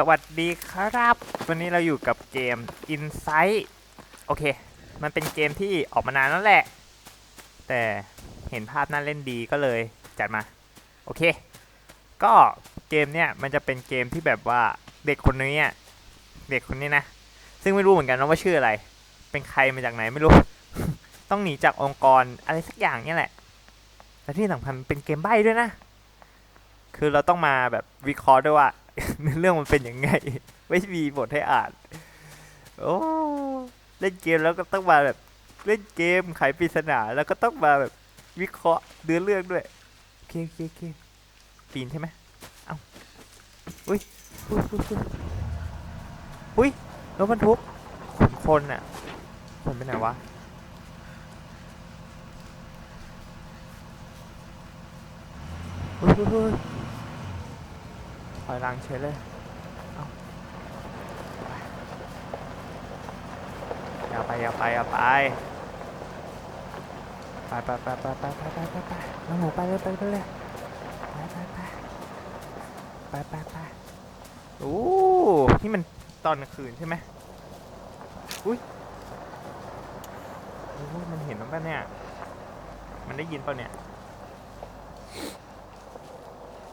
สวัสดีครับ วันนี้เราอยู่กับเกม Insight โอเค มันเป็นเกมที่ออกมานานแล้วแหละ แต่เห็นภาพน่าเล่นดีก็เลยจัดมา โอเค ก็เกมเนี่ยมันจะเป็นเกมที่แบบว่าเด็กคนนี้เด็กคนนี้นะ ซึ่งไม่รู้เหมือนกันว่าชื่ออะไร เป็นใครมาจากไหนไม่รู้ ต้องหนีจากองค์กรอะไรสักอย่างเนี่ยแหละและที่สำคัญเป็นเกมใบ้ด้วยนะ คือเราต้องมาแบบวิเคราะห์ด้วยว่า เรื่องมันเป็นยังไง ไม่มีบทให้อ่าน โอ้เล่นเกมแล้วก็ต้องมาแบบ เล่นเกมไขปริศนาแล้วก็ต้องมาแบบวิเคราะห์เนื้อเรื่องด้วยโอเคโอเคโอเคปีนใช่ไหมเอ้าอุ้ยอุ้ยอุ้ยอุ้ยอุ้ยรถบรรทุกขนคนน่ะคนไปไหนวะอุ้ยอุ้ย อยถอยหลังเฉยเลยเอาอย่าไปอย่าไปอย่าไปไปไปไปไปไปไปไปไปไปน้องหมูไปเลยไปไปเลยไปไปไปไปไปไปโอ้นี่มันตอนกลางคืนใช่ไหมอุ้ยโอ้ยมันเห็นแล้วป่ะเนี่ย มันได้ยินเปล่าเนี่ย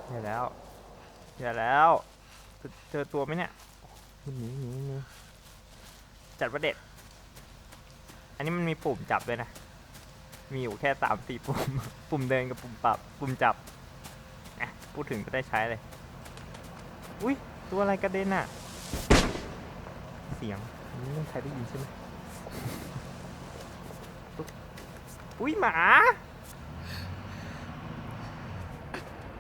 เดี๋ยวแล้ว อย่าแล้วจะเจอตัวไหมเนี่ยหนีหนีหนีจัดว่าเด็ด อันนี้มันมีปุ่มจับด้วยนะ มีอยู่แค่สามสี่ปุ่ม ปุ่มเดินกับปุ่มปรับ ปุ่มจับอะพูดถึงก็ได้ใช้เลย อุ้ยตัวอะไรกระเด็นอะเสียงอันนี้ไม่มีใครได้ยินใช่ไหมตุ๊กอุ้ยหมา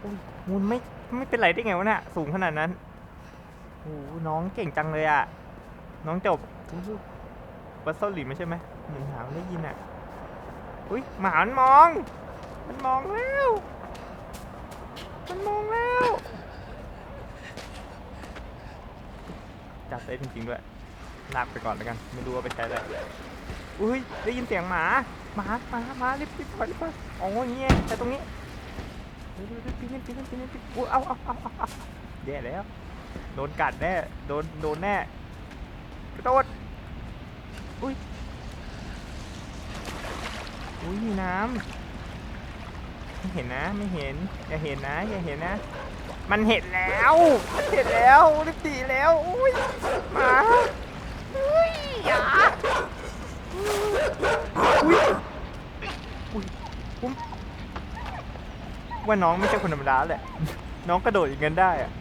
อุ้ยมูลไม่ ไม่เป็นไรได้ไงวะเนี่ยสูงขนาดนั้นโอ้โหน้องเก่งจังเลยอะ น้องจบวัดเซาหลีไม่ใช่ไหมเหมือนหาได้ยินอะ อุ้ยหมามันมอง มันมองแล้ว มันมองแล้ว จับได้จริงๆด้วยลากไปก่อนแล้วกัน ไม่รู้ว่าไปใช้อะไรอุ้ย ได้ยินเสียงหมา หมา หมา หมารีบรีบถอยรีบถอยอ๋อเงี้ยแต่ตรงนี้ เดี๋ยวเดี๋ยวเดี๋ยวปีนปีนปีนปีนโอ้เอาเอาเอาเอาเอาแย่แล้ว โดนกัดแน่ โดน โดนแน่ กระโดด อุ้ย อุ้ยมีน้ำไม่เห็นนะ ไม่เห็น อย่าเห็นนะ อย่าเห็นนะ มันเห็นแล้ว มันเห็นแล้วรีบตีแล้ว อุ้ย มาอุ้ยอย่าอุ้ยอุ้ยผม ว่าน้องไม่ใช่คนธรรมดาแหละ น้องกระโดดอย่างนั้นได้อะ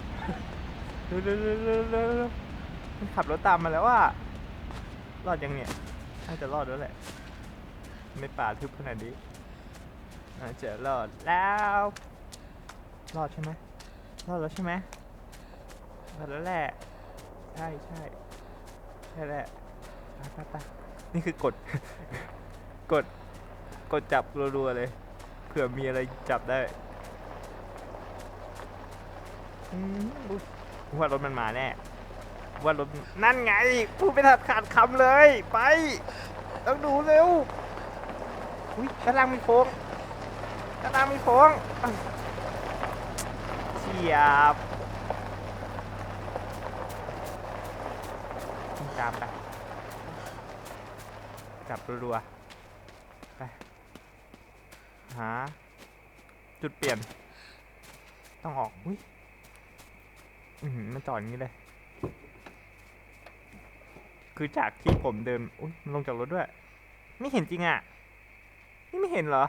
ร็วเร็วเร็วเร็วเร็วเร็วมันขับรถตามมาแล้วว่ารอดยังเนี่ย น่าจะรอดแล้วแหละ ไม่ป่าทึบขนาดนี้น่าจะรอดแล้ว รอดใช่ไหมรอดแล้วใช่ไหมรอดแล้วแหละ ใช่ใช่ใช่แหละไปไปไปนี่คือกด กด กดจับรัวๆเลย เผื่อมีอะไรจับได้ อืมอุ๊ยว่ารถมันมาแน่ว่ารถนั่นไงพูดไม่ทันขาดคำเลย ไปต้องดูเร็วอุ้ยด้านล่างมีโค้งด้านล่างมีโค้งเฉียบตามไปจับรัวๆไปหาจุดเปลี่ยน ต้องออกอุ้ย อืมันจอดอย่างนี้เลย คือจากที่ผมเดิน อุ้ยมันลงจากรถด้วย ไม่เห็นจริงอะ นี่ไม่เห็นเหรอ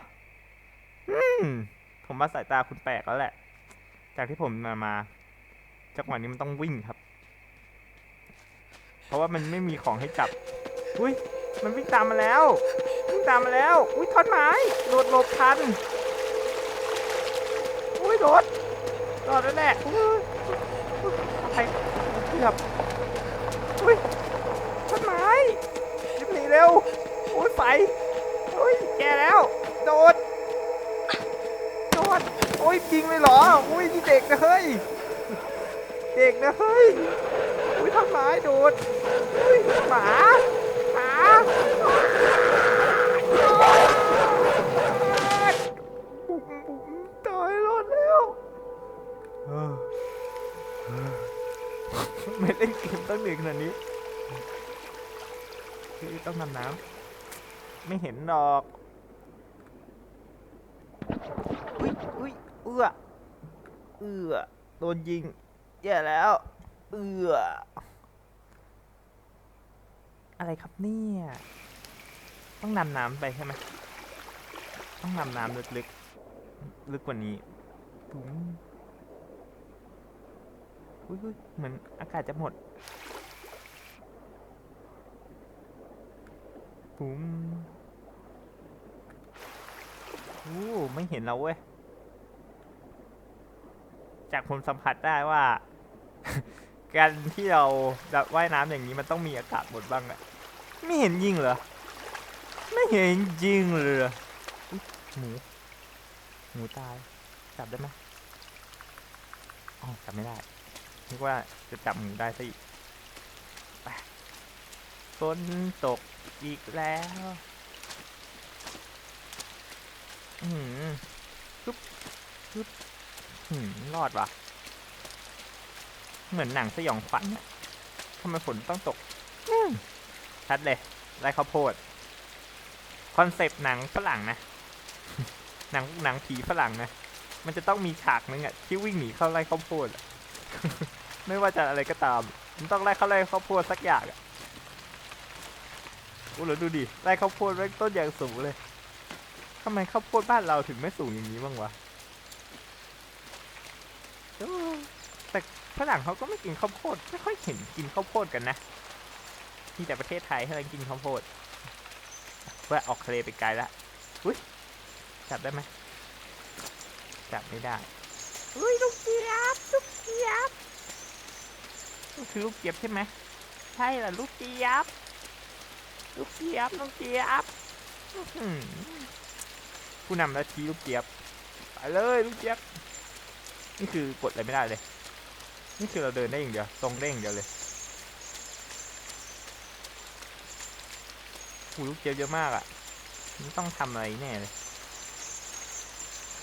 อืม ผมว่าสายตาคุณแปลกแล้วแหละ จากที่ผมมามาจังหวะนี้มันต้องวิ่งครับ เพราะว่ามันไม่มีของให้จับ อุ้ย มันวิ่งตามมาแล้ว วิ่งตามมาแล้ว อุ้ยท่อนไม้โดดหลบทัน อุ้ยโดดโดดแล้วแหละ เกือบอุ้ยท่อนไม้รีบหนีเร็วอุ้ยไฟอุ้ยแกแล้ว โดด โดดโอ้ยจริงเลยเหรออุ้ยนี่เด็กนะเฮ้ย เด็กนะเฮ้ยอุ้ยท่อนไม้โดดอุ้ยหมาหมา ขนาดนี้คือต้องนำน้ำไม่เห็นดอกอุ้ยอุ้ยเอื้อเอื้อโดนยิงแย่แล้ว เอื้ออะไรครับเนี่ยต้องนำน้ำไปใช่ไหมต้องนำน้ำลึกๆลึกกว่านี้ถุงอุ้ยเหมือนอากาศจะหมด ถุงโอ้ไม่เห็นเราเว้ย จากผมสัมผัสได้ว่า การที่เราจะว่ายน้ำอย่างนี้มันต้องมีอากาศหมดบ้างอะไม่เห็นยิงเหรอ ไม่เห็นยิงเลยหมูหมูตาย จับได้ไหมอ๋อจับไม่ได้นึกว่าจะจับหมูได้ซะอีกไปฝนตก อีกแล้วอืมปึ๊บปึ๊บหืมรอดวะเหมือนหนังสยองขวัญอะทำไมฝนต้องตกชัดเลยไรข้าวโพด คอนเซปต์หนังฝรั่งนะ หนังหนังผีฝรั่งนะ มันจะต้องมีฉากนึงอะที่วิ่งหนีเข้าไล่ข้าวโพด ไม่ว่าจะอะไรก็ตาม มันต้องไล่เข้าไล่ข้าวโพดสักอย่างอะ โอ้โหดูดิไล่ข้าวโพดแม่งต้นอย่างสูงเลยทำไมข้าวโพดบ้านเราถึงไม่สูงอย่างนี้บ้างวะเออแต่ฝรั่งเขาก็ไม่กินข้าวโพดไม่ค่อยเห็นกินข้าวโพดกันนะมีแต่ประเทศไทยเที่เรากินข้าวโพดเพื่อออกทะเลไปไกลละอุ้ยจับได้ไหมจับไม่ได้อุ้ยลูกเจี๊ยบลูกเจี๊ยบคือลูกเจี๊ยบใช่ไหมใช่เหรอลูกเจี๊ยบ ลูกเจี๊ยบลูกเจี๊ยบอื้อหือผู้นำแล้วทีลูกเจี๊ยบไปเลยลูกเจี๊ยบนี่คือกดอะไรไม่ได้เลย นี่คือเราเดินได้อย่างเดียวตรงได้อย่างเดียวเลยหูลูกเจี๊ยบเยอะมากอะมันต้องทำอะไรแน่เลย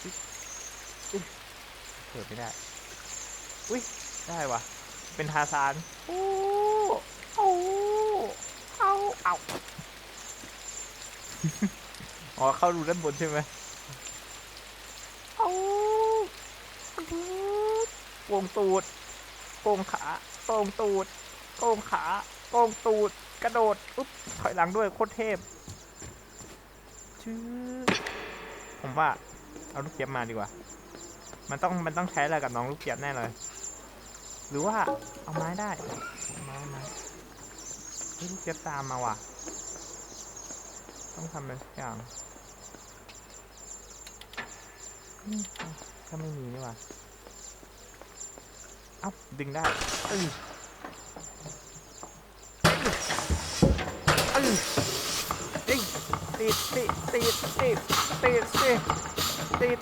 อุ๊ยเปิดไม่ได้ อุ้ยได้วะเป็นทาซานอ้โอ้าเอาอ๋อเข้ารูด้านบนใช่ไหมเอาโป่งตูดโป่งขาโป่งตูดโป่งขาโป่งตูด กระโดดอุ๊บถอยหลังด้วยโคตรเทพชื่อผมว่า เอาลูกเจี๊ยบมาดีกว่า มันต้องมันต้องใช้อะไรกับน้องลูกเจี๊ยบแน่เลย หรือว่าเอาไม้ได้เอาไม้ไม้ เฮ้ยลูกเจี๊ยบตามมาว่ะ ต้องทำอะไรสักอย่างอืมก็ไม่มีนี่ว่ะเอ้าดึงได้เอ้ยเอ้ยติดติดติดติดติดติดติดติด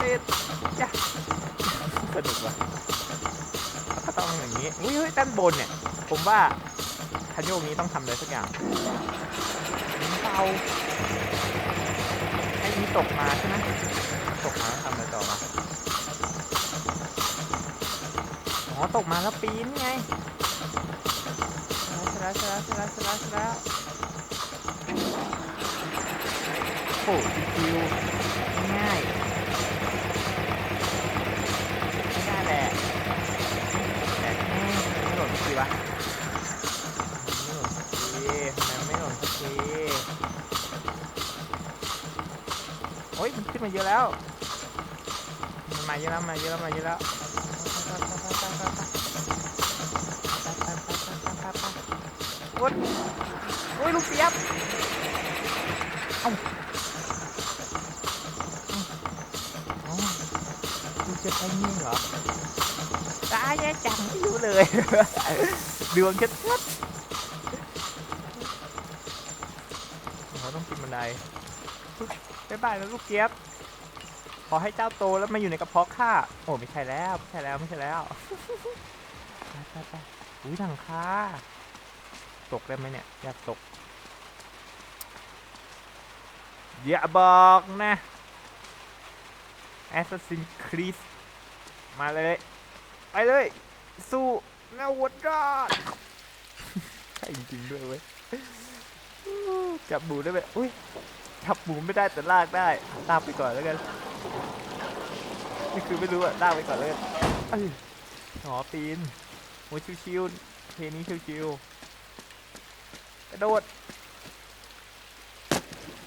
ติดจ้ะสนุกว่ะแล้วก็ต้องอย่างนี้อุ้ยเฮ้ยด้านบนเนี่ย ผมว่า คันโยกนี้ต้องทำอะไรสักอย่างเบาให้มีตกมาใช่ไหมตกมาแล้วทำอะไรต่อมาอ๋อตกมาแล้วปีนไงใช่แล้วใช่แล้วใช่แล้วใช่แล้วใช่แล้วโอ้ชิวๆง่ายๆไม่ได้แหละแต่แม่ไม่หล่นสักทีวะไม่หล่นสักทีทำไมไม่หล่นสักทีโอ้ยมั นขึ้นมาเยอะแล้ว มันมาเยอะแล้วมาเยอะแล้วมาเยอะแล้ววุดโอ้ยลูกเสียบเอ้าเอ้าลูจะไปนี่เหรอตายแย่จังไม่รู้เลยดวงชัดชัดเราต้องปินบันไดปึ๊บบ๊ายบายแล้วลูกเจี๊ยบ ขอให้เจ้าโตแล้วมาอยู่ในกระเพาะข้าโอ้ไม่ใช่แล้วไม่ใช่แล้วไม่ใช่แล้วไปไปไปอุ้ยหลังคาตกได้ไหมเนี่ยอยากตกอย่าบอกนะ Assassin's Creed มาเลย ไปเลย สู้เงาวัดรอดใช่จริงๆด้วยเว้ยจับหมูได้ไหมอุ้ย จับหมูไม่ได้แต่ลากได้ลากไปก่อนแล้วกันนี่คือไม่รู้อะลากไปก่อนแล้วกันเอ้ยหอปีนโอ้ชิวๆเพลงนี้ชิวๆกระโดด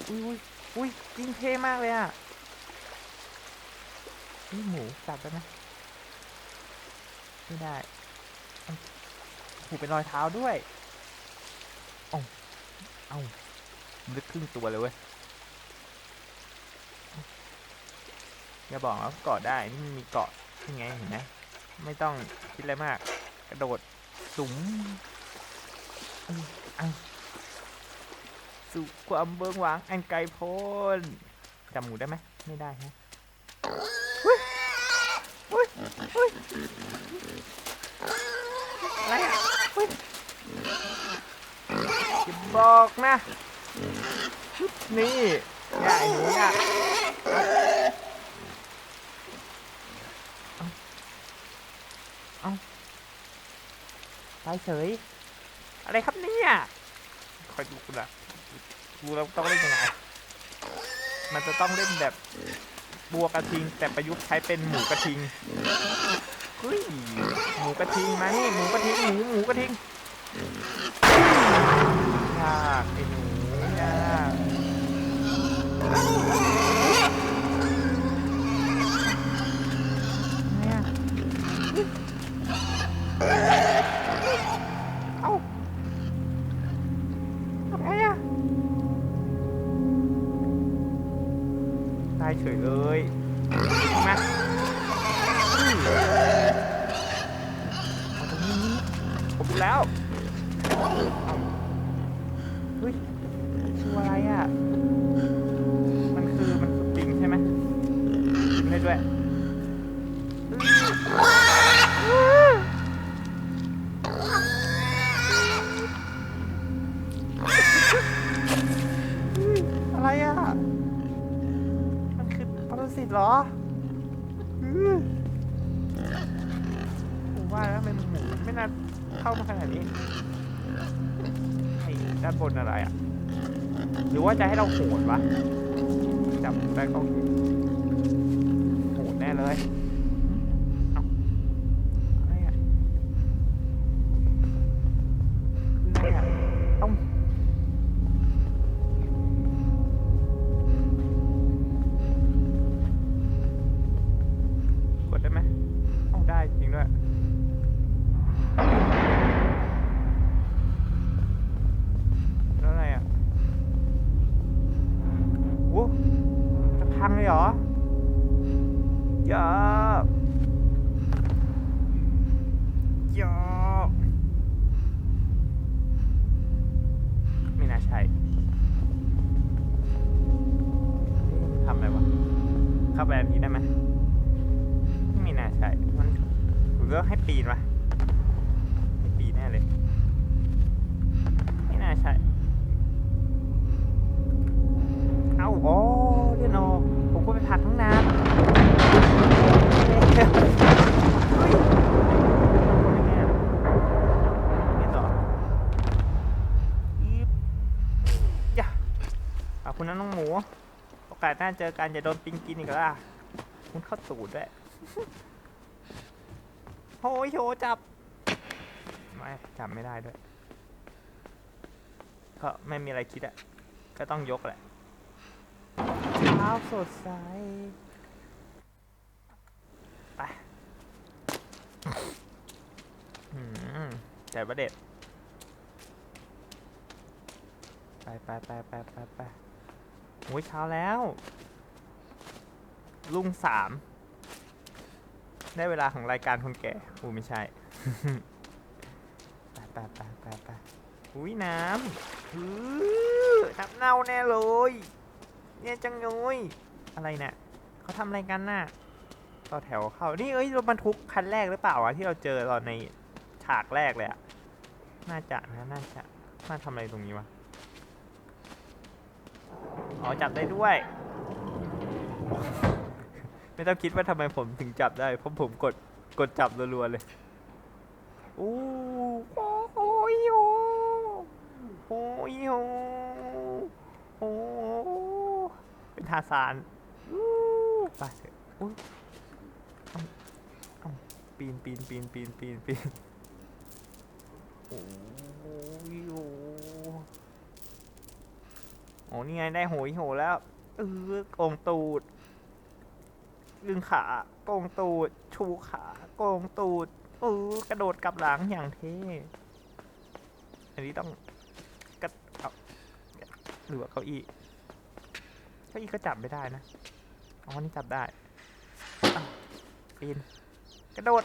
อุ้ยอุ้ยอุ้ยยิงเท่มากเลยอะนี่หมูจับได้ไหมไม่ได้มันหูเป็นรอยเท้าด้วย เอ้าเอาลึกครึ่งตัวเลยเว้ย อย่าบอกว่าเกาะได้นี่มันมีเกาะยังไงเห็นไหมไม่ต้องคิดอะไรมาก กระโดดสูงสู่ความเบิงหวางอันไกลโพ้นจำหมูได้ไหมไม่ได้ฮะเฮ้ยเฮ้ยเฮ้ยอะไรอะเฮ้ยอย่าบอกนะ นี่อย่าหนูอย่ ตายเฉย อะไรครับเนี่ยคอยดูกูละดูแล้วต้องเล่นยังไง มันจะต้องเล่นแบบบัวกระทิง แต่ประยุกต์ใช้เป็นหมูกระทิงเฮ้ยหมูกระทิงมานี่หมูกระทิงหมูหมูกระทิงยากไอ้หนูยาก ตา นหมูไม่น่าเข้ามาขนาดนี้ไอ้ด้านบนอะไรอะ หรือว่าจะให้เราโหดวะจับได้ก็โหดแน่เลย พังเลยเหรออย่าอย่าไม่น่าใช่ทำอะไรวะ เข้าไปแบบนี้ได้ไหมไม่น่าใช่ มันหรือว่าให้ปีนวะให้ปีนแน่เลย ไม่น่าใช่ ขอบคุณนะน้องหมู โอกาสหน้าเจอกันอย่าโดนปิงกินอีกแล้วล่ะคุณเข้าตูดด้วยโอ้ยโชว์จับ ไม่จับไม่ได้ด้วย ก็ไม่มีอะไรคิดอะก็ต้องยกแหละเช้าสดใส ไปอืมแต่ประเด็ดไปไปไปไปไปไป โอ้ยเช้าแล้ว ลุงสาม ได้เวลาของรายการคนแก่อูไม่ใช่ไปไปไปไปไปอุ้ยน้ำฮือน้ำเน่าแน่เลยเนี่ยจังงยอะไรเนี่ยเขาทำอะไรกันน่ะ ต่อแถวเข้า นี่เอ้ยรถบรรทุกคันแรกหรือเปล่าวะที่เราเจอตอนในฉากแรกเลยอะน่าจะนะน่าจะมาทำอะไรตรงนี้วะ อ๋อจับได้ด้วย ไม่ต้องคิดว่าทำไมผมถึงจับได้ เพราะผมกดกดจับรัวๆเลยอู้โอ้โอ้โอ้ยโอ้โอ้เป็นทาซานไปเถอะปีนปีนปีนปีนปีนปีนโอ้ยโอ้ อ้นี่ไงได้โหยโหแล้วเออโกงตูด ดึงขาโกงตูด ชูขาโกงตูดเออกระโดดกลับหลังอย่างเท่อันนี้ต้องกระเอาหรือว่าเก้าอี้เก้าอี้ก็จับไม่ได้นะอ๋อนี่จับได้ปีนกระโดด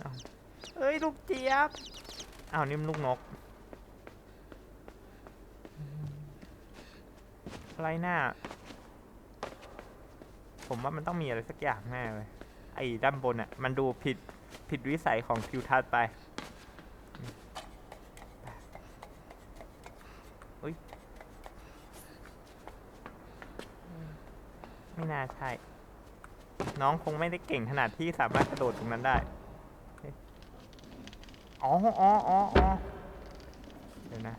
เอาเอ้ยลูกเจี๊ยบอ้าวนี่มันลูกนกอืม อะไรหน้า ผมว่ามันต้องมีอะไรสักอย่างแน่เลย ไอ้ด้านบนอะ มันดูผิดผิดวิสัยของทิวทัศน์ไปอุ้ยไม่น่าใช่ น้องคงไม่ได้เก่งขนาดที่สามารถกระโดดตรงนั้นได้ อ๋ออ๋ออ๋ออ๋อเดี๋ยวนะ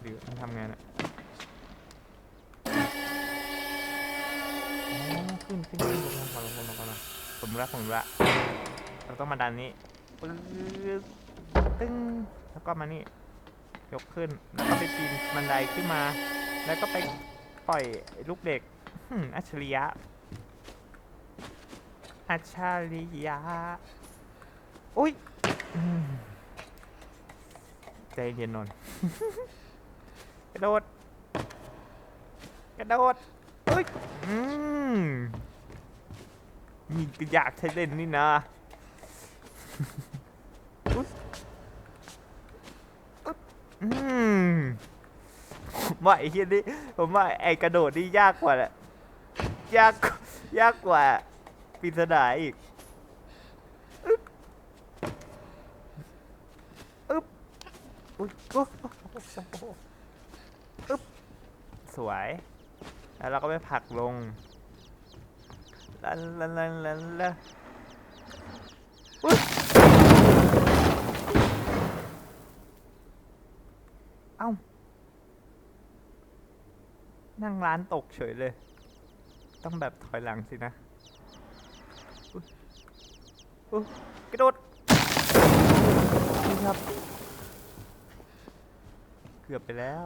หรือมันทำงานอะอ๋อ ขึ้นขึ้นขึ้นลงลงก่อนลงก่อนลงก่อนลงผมรู้ละผมรู้ละเราต้องมาดันนี้ปึ๊บตึ้งแล้วก็มานี่ยกขึ้นแล้วก็ไปปีนบันไดขึ้นมา แล้วก็ไปปล่อยลูกเด็กหึ่มอัจฉริยะอัจฉริยะอุ้ยอืมใจเย็นนนท์ กระโดด กระโดด อุ้ยอืมนี่ก็อยากใช้เล่นนี่นะอืมผมว่าไอ้เฮียนี่ผมว่าไอ้กระโดดนี่ยากกว่าแหละยากยากกว่าปริศนาอีกอึ๊บอึ๊บอุ๊ยอุ๊ยอึ๊บสวย แล้วเราก็ไปผลักลงลันลันลันลันลันอุ๊ยเอ้า นั่งร้านตกเฉยเลย ต้องแบบถอยหลังสินะอุ๊ยอุ๊ยกระโดดนี่ครับ เกือบไปแล้ว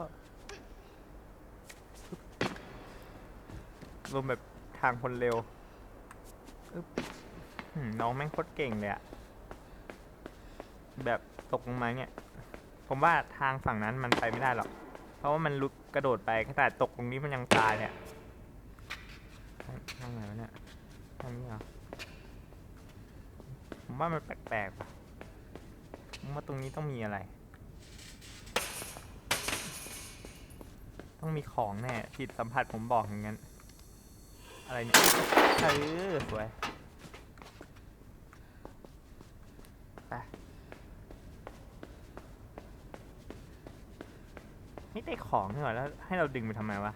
ลมแบบทางคนเร็วอืมน้องแม่งโคตรเก่งเลยอะแบบตกลงมาเนี่ย ผมว่าทางฝั่งนั้นมันไปไม่ได้หรอก เพราะว่ามันลุกกระโดดไปขนาดตกตรงนี้มันยังตายเนี่ยทางทางไหนวะเนี่ยทางนี้เหรอ ผมว่ามันแปลกๆป่ะผมว่าตรงนี้ต้องมีอะไร ต้องมีของแน่จิตสัมผัสผมบอกอย่างนั้น อะไรเนี่ยเออสวยไปนี่ได้ของนี่หว่าแล้วให้เราดึงไปทำไมวะ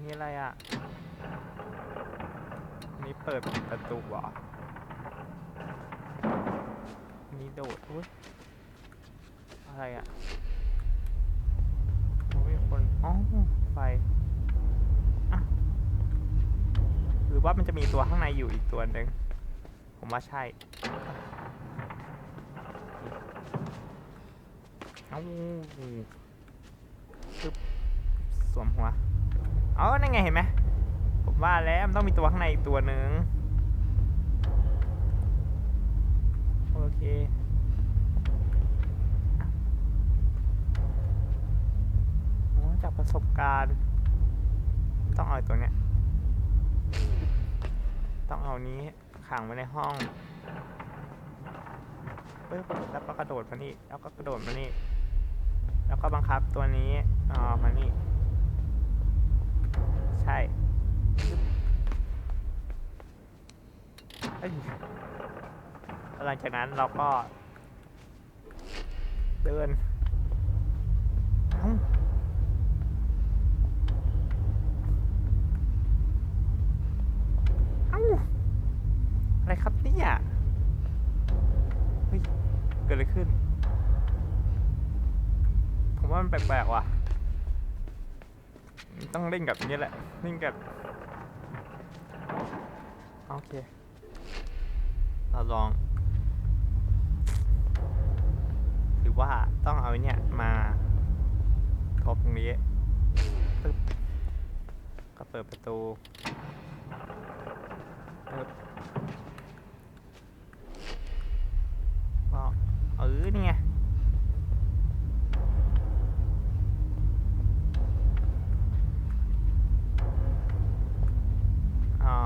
นี่อะไรอะ นี่เปิดประตูเหรอนี่โดดอุ้ยอะไรอะมีคน อ๋อ ไฟอะห รือว่ามันจะมีตัวข้างในอยู่อีกตัวหนึ่งผมว่าใช่เอาปึ๊บสวมหัวเอานั่นไงเห็นไหมผมว่าแล้วมันต้องมีตัวข้างในอีกตัวหนึ่งโอเคจากประสบการณ์ ต้องเอาตัวเนี้ย ต้องเอานี้ขังไว้ในห้องปึ๊บแล้วก็กระโดดมานี่แล้วก็กระโดดมานี่แล้วก็บังคับตัวนี้อ๋อมานี่ใช่เอ้ยหลังจากนั้นเราก็ เดินเอ้า เอ้า อะไรครับเนี่ย ฮ้ย เกิดอะไรขึ้น ผ มันแปลกๆว่ะ ต้องเล่นกับนี้แหละเล่นกับโอเค เราลอง หรือว่าต้องเอาเนี่ยมาทบตรงนี้ปึ๊บก็เปิดประตูปึ๊บก็เออนี่ไง อ๋อ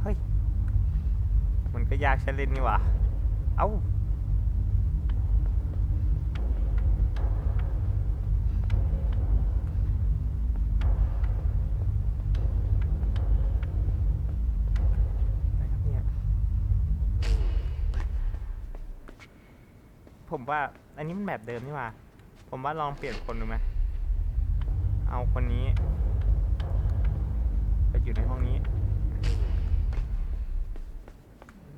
เฮ้ย มันก็ยากใช้เล่นนี่หว่า เอ้าครับเนี่ยผมว่า อันนี้มันแบบเดิมนี่หว่า ผมว่าลองเปลี่ยนคนดูไหม เอาคนนี้ ไปอยู่ในห้องนี้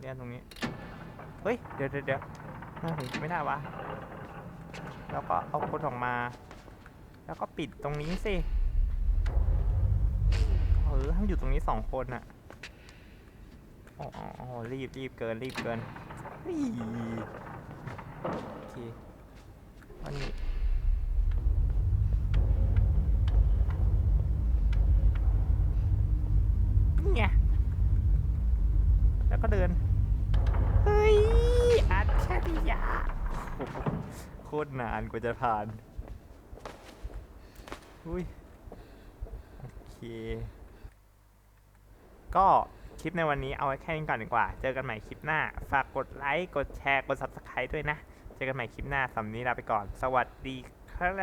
เรียตรงนี้ เฮ้ย เดี๋ยวเดี๋ยวไม่ได้วะ แล้วก็เอาคนออกมา แล้วก็ปิดตรงนี้สิ เออให้มันอยู่ตรงนี้สองคนน่ะอ๋ออ๋อรีบรีบเกิน รีบเกินเฮ้ยโอเควันนี้ไง แล้วก็เดิน เฮ้ย อัจฉริยะโอ้โหโคตร นานกว่าจะผ่าน อุ้ย โอเค ก็คลิปในวันนี้เอาไว้แค่นี้ก่อนดีกว่า เจอกันใหม่คลิปหน้า ฝากกดไลค์ กดแชร์ กด subscribe ด้วยนะ เจอกันใหม่คลิปหน้าสำนนี้ลาไปก่อน สวัสดีครับ